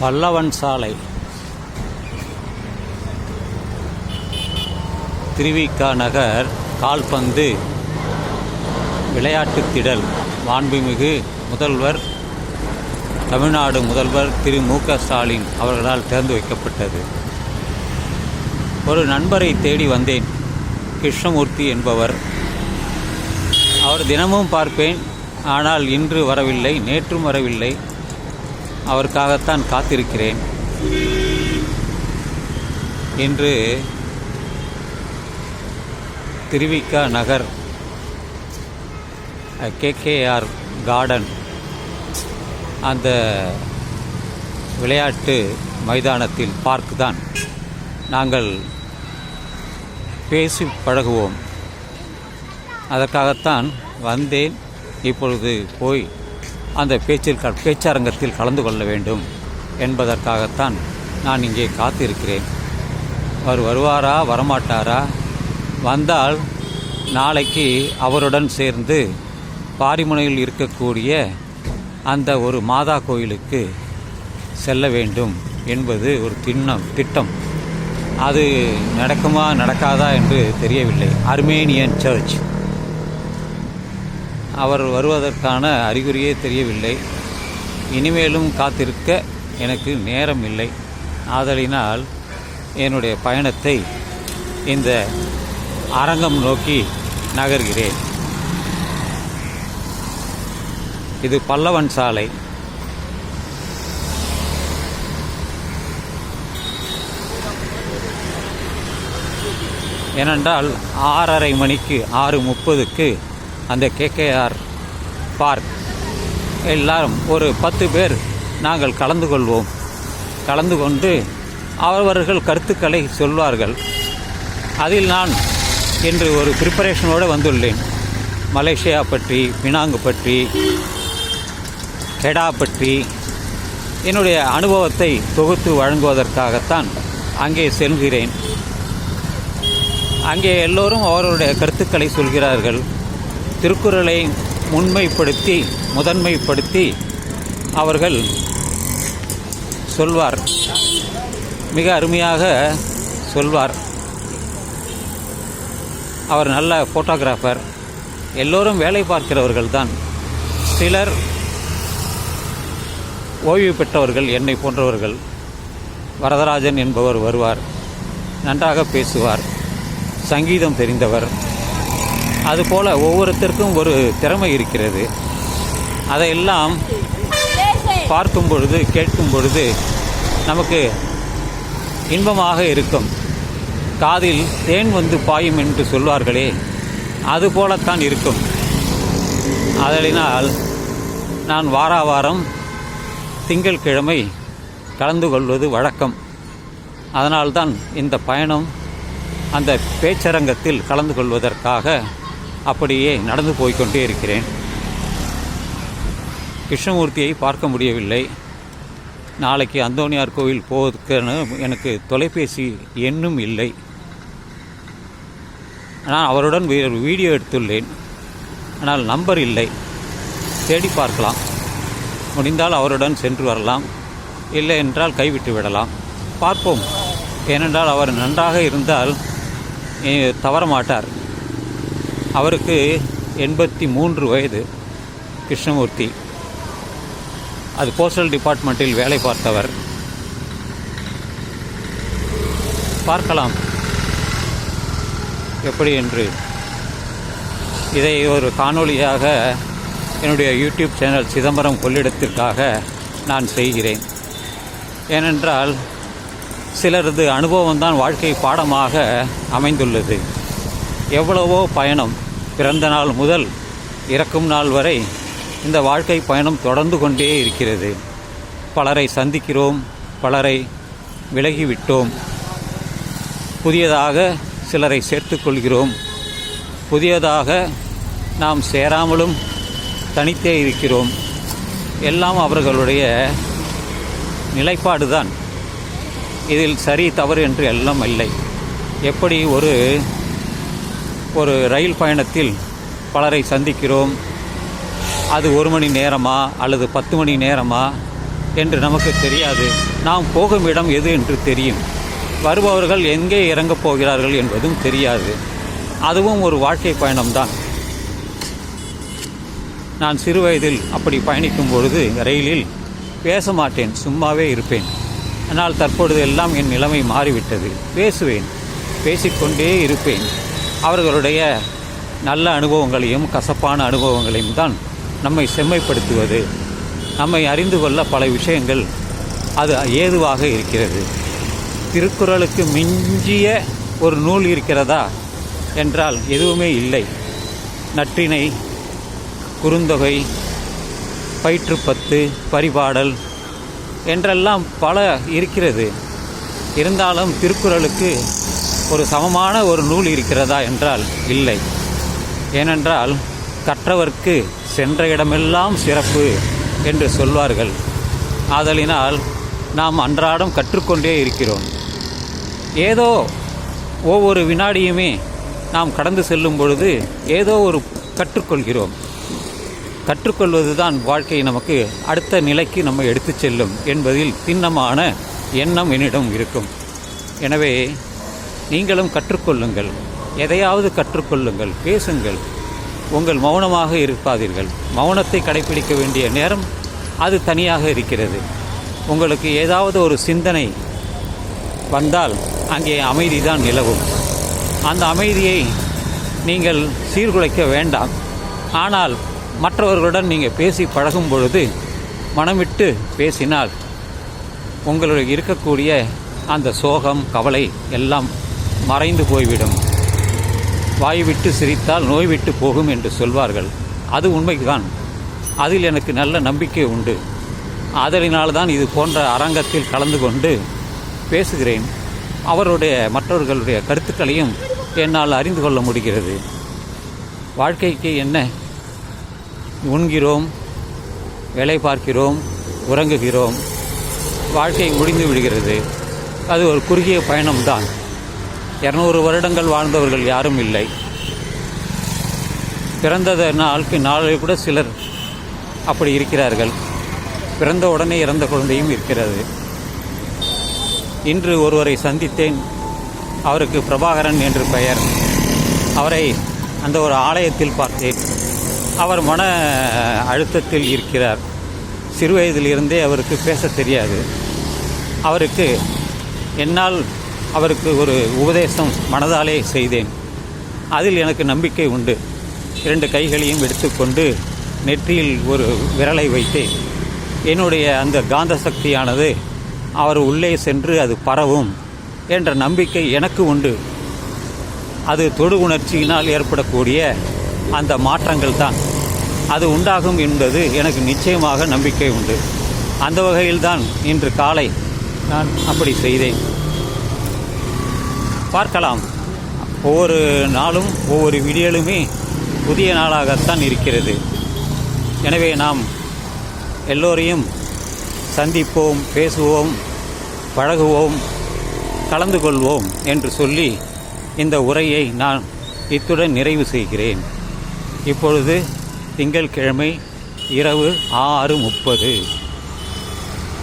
பல்லவன் சாலை. திருவிக்கா நகர் கால்பந்து விளையாட்டுத் திடல். மாண்புமிகு முதல்வர் தமிழ்நாடு முதல்வர் திரு. மு. க. ஸ்டாலின் அவர்களால் திறந்து வைக்கப்பட்டது. ஒரு நண்பரை தேடி வந்தேன். கிருஷ்ணமூர்த்தி என்பவர். அவர் தினமும் பார்ப்பேன். ஆனால் இன்று வரவில்லை. நேற்றும் வரவில்லை. அவருக்காகத்தான் காத்திருக்கிறேன். இன்று திருவிக்கா நகர் கேகேஆர் கார்டன் அந்த விளையாட்டு மைதானத்தில் பார்க் தான் நாங்கள் பேசி பழகுவோம். அதற்காகத்தான் வந்தேன். இப்பொழுது போய் அந்த பேச்சில் க- பேச்சரங்கத்தில் கலந்து கொள்ள வேண்டும் என்பதற்காகத்தான் நான் இங்கே காத்திருக்கிறேன். அவர் வருவாரா வரமாட்டாரா? வந்தால் நாளைக்கு அவருடன் சேர்ந்து பாரிமுனையில் இருக்கக்கூடிய அந்த ஒரு மாதா கோயிலுக்கு செல்ல வேண்டும் என்பது ஒரு திண்ணம் திட்டம். அது நடக்குமா நடக்காதா என்று தெரியவில்லை. Armenian search. அவர் வருவதற்கான அறிகுறியே தெரியவில்லை. இனிமேலும் காத்திருக்க எனக்கு நேரம் இல்லை ஆதலினால் என்னுடைய பயணத்தை இந்த அரங்கம் நோக்கி நகர்கிறேன். இது பல்லவன் சாலை. ஏனென்றால் ஆறரை மணிக்கு ஆறு முப்பதுக்கு அந்த கேகேஆர் பார்க். எல்லாரும் ஒரு பத்து பேர் நாங்கள் கலந்து கொள்வோம். கலந்து கொண்டு அவர்கள் கருத்துக்களை சொல்வார்கள். அதில் நான் இன்று ஒரு ப்ரிப்பரேஷனோடு வந்துள்ளேன். மலேசியா பற்றி பினாங்கு பற்றி கெடா பற்றி. என்னுடைய அனுபவத்தை தொகுத்து வழங்குவதற்காகத்தான் அங்கே செல்கிறேன். அங்கே எல்லோரும் அவர்களுடைய கருத்துக்களை சொல்கிறார்கள். திருக்குறளை முன்மைப்படுத்தி முதன்மைப்படுத்தி அவர்கள் சொல்வார். மிக அருமையாக சொல்வார். அவர் நல்ல ஃபோட்டோகிராஃபர் எல்லோரும் வேலை பார்க்கிறவர்கள் தான். சிலர் ஓய்வு பெற்றவர்கள் என்னை போன்றவர்கள். வரதராஜன் என்பவர் வருவார். நன்றாக பேசுவார். சங்கீதம் தெரிந்தவர். அதுபோல் ஒவ்வொருத்தருக்கும் ஒரு திறமை இருக்கிறது. அதையெல்லாம் பார்க்கும் பொழுது கேட்கும் பொழுது நமக்கு இன்பமாக இருக்கும். காதில் தேன் வந்து பாயும் என்று சொல்வார்களே அதுபோலத்தான் இருக்கும். அதனால் நான் வாரா வாரம் திங்கள் கிழமை கலந்து கொள்வது வழக்கம். அதனால்தான் இந்த பயணம் அந்த பேச்சரங்கத்தில் கலந்து கொள்வதற்காக அப்படியே நடந்து போய்க்கொண்டே இருக்கிறேன். கிருஷ்ணமூர்த்தியை பார்க்க முடியவில்லை. நாளைக்கு அந்தோனியார் கோவில் போவதற்கான எனக்கு தொலைபேசி எண்ணும் இல்லை. நான் அவருடன் ஒரு வீடியோ எடுத்துள்ளேன். ஆனால் நம்பர் இல்லை. தேடி பார்க்கலாம். முடிந்தால் அவருடன் சென்று வரலாம். இல்லை என்றால் கைவிட்டு விடலாம். பார்ப்போம். ஏனென்றால் அவர் நன்றாக இருந்தால் தவற மாட்டார் அவருக்கு எண்பத்தி மூன்று வயது கிருஷ்ணமூர்த்தி. அது போஸ்டல் டிபார்ட்மெண்ட்டில் வேலை பார்த்தவர். பார்க்கலாம். எப்படி என்று. இதை ஒரு காணொளியாக என்னுடைய யூடியூப் சேனல் சிதம்பரம் கொள்ளிடத்திற்காக நான் செய்கிறேன். ஏனென்றால் சிலரது அனுபவம்தான் வாழ்க்கை பாடமாக அமைந்துள்ளது. எவ்வளவோ பயணம் பிறந்த நாள் முதல் இறக்கும் நாள் வரை இந்த வாழ்க்கை பயணம் தொடர்ந்து கொண்டே இருக்கிறது. பலரை சந்திக்கிறோம் பலரை விலகிவிட்டோம். புதியதாக சிலரை சேர்த்துக்கொள்கிறோம் புதியதாக நாம் சேராமலும் தனித்தே இருக்கிறோம். எல்லாம் அவர்களுடைய நிலைப்பாடுதான். இதில் சரி தவறு என்று எல்லாம் இல்லை. எப்படி ஒரு ஒரு ரயில் பயணத்தில் பலரை சந்திக்கிறோம். அது ஒரு மணி நேரமா அல்லது பத்து மணி நேரமா என்று நமக்கு தெரியாது. நாம் போகும் இடம் எது என்று தெரியும். வருபவர்கள் எங்கே இறங்கப் போகிறார்கள் என்பதும் தெரியாது. அதுவும் ஒரு வாழ்க்கை பயணம்தான். நான் சிறு வயதில் அப்படி பயணிக்கும் பொழுது ரயிலில் பேச மாட்டேன் சும்மாவே இருப்பேன். ஆனால் தற்பொழுது எல்லாம் என் நிலைமை மாறிவிட்டது. பேசுவேன் பேசிக்கொண்டே இருப்பேன். அவர்களுடைய நல்ல அனுபவங்களையும் கசப்பான அனுபவங்களையும் தான் நம்மை செம்மைப்படுத்துவது. நம்மை அறிந்து கொள்ள பல விஷயங்கள் அது ஏதுவாக இருக்கிறது. திருக்குறளுக்கு மிஞ்சிய ஒரு நூல் இருக்கிறதா? என்றால் எதுவுமே இல்லை. நற்றினை குறுந்தொகை பயிற்றுப்பத்து பரிபாடல் என்றெல்லாம் பல இருக்கிறது. இருந்தாலும் திருக்குறளுக்கு ஒரு சமமான ஒரு நூல் இருக்கிறதா என்றால் இல்லை. ஏனென்றால் கற்றவர்க்கு சென்ற இடமெல்லாம் சிறப்பு என்று சொல்வார்கள். ஆதலினால் நாம் அன்றாடம் கற்றுக்கொண்டே இருக்கிறோம். ஏதோ ஒவ்வொரு வினாடியுமே நாம் கடந்து செல்லும் பொழுது ஏதோ ஒரு கற்றுக்கொள்கிறோம். கற்றுக்கொள்வது தான் வாழ்க்கை நமக்கு அடுத்த நிலைக்கு நம்ம எடுத்துச் செல்லும் என்பதில் திண்ணமான எண்ணம் என்னிடம் இருக்கும். எனவே நீங்களும் கற்றுக்கொள்ளுங்கள். எதையாவது கற்றுக்கொள்ளுங்கள் பேசுங்கள். உங்கள் மௌனமாக இருப்பாதீர்கள் மௌனத்தை கடைபிடிக்க வேண்டிய நேரம் அது தனியாக இருக்கிறது. உங்களுக்கு ஏதாவது ஒரு சிந்தனை வந்தால் அங்கே அமைதி தான் நிலவும். அந்த அமைதியை நீங்கள் சீர்குலைக்க வேண்டாம். ஆனால் மற்றவர்களுடன் நீங்கள் பேசி பழகும் பொழுது மனமிட்டு பேசினால் உங்களுக்கு இருக்கக்கூடிய அந்த சோகம் கவலை எல்லாம் மறைந்து போய்விடும். வாய் விட்டு சிரித்தால் நோய் விட்டு போகும் என்று சொல்வார்கள். அது உண்மைதான் அதில் எனக்கு நல்ல நம்பிக்கை உண்டு. அதனால்தான் இது போன்ற அரங்கத்தில் கலந்து கொண்டு பேசுகிறேன். அவருடைய மற்றவர்களுடைய கருத்துக்களையும் என்னால் அறிந்து கொள்ள முடிகிறது. வாழ்க்கைக்கு என்ன? உண்கிறோம் வேலை பார்க்கிறோம் உறங்குகிறோம். வாழ்க்கை முடிந்து விடுகிறது. அது ஒரு குறுகிய பயணம்தான். இரநூறு வருடங்கள் வாழ்ந்தவர்கள் யாரும் இல்லை. பிறந்த நாளுக்கு நாளை கூட சிலர் அப்படி இருக்கிறார்கள். பிறந்த உடனே இறந்த குழந்தையும் இருக்கிறது. இன்று ஒருவரை சந்தித்தேன். அவருக்கு பிரபாகரன் என்று பெயர். அவரை அந்த ஒரு ஆலயத்தில் பார்த்தேன். அவர் மன அழுத்தத்தில் இருக்கிறார். சிறுவயதிலிருந்தே அவருக்கு பேச தெரியாது. அவருக்கு என்னால் அவருக்கு ஒரு உபதேசம் மனதாலே செய்தேன். அதில் எனக்கு நம்பிக்கை உண்டு. இரண்டு கைகளையும் எடுத்துக்கொண்டு நெற்றியில் ஒரு விரலை வைத்தேன். என்னுடைய அந்த காந்த சக்தியானது அவர் உள்ளே சென்று அது பரவும் என்ற நம்பிக்கை எனக்கு உண்டு. அது தொடு உணர்ச்சியினால் ஏற்படக்கூடிய அந்த மாற்றங்கள் தான். அது உண்டாகும் என்பது எனக்கு நிச்சயமாக நம்பிக்கை உண்டு. அந்த வகையில்தான் இன்று காலை நான் அப்படி செய்தேன். பார்க்கலாம். ஒவ்வொரு நாளும் ஒவ்வொரு விடியலுமே புதிய நாளாகத்தான் இருக்கிறது. எனவே நாம் எல்லோரையும் சந்திப்போம் பேசுவோம் பழகுவோம் கலந்து கொள்வோம் என்று சொல்லி இந்த உரையை நான் இத்துடன் நிறைவு செய்கிறேன். இப்பொழுது திங்கட்கிழமை இரவு ஆறு முப்பது.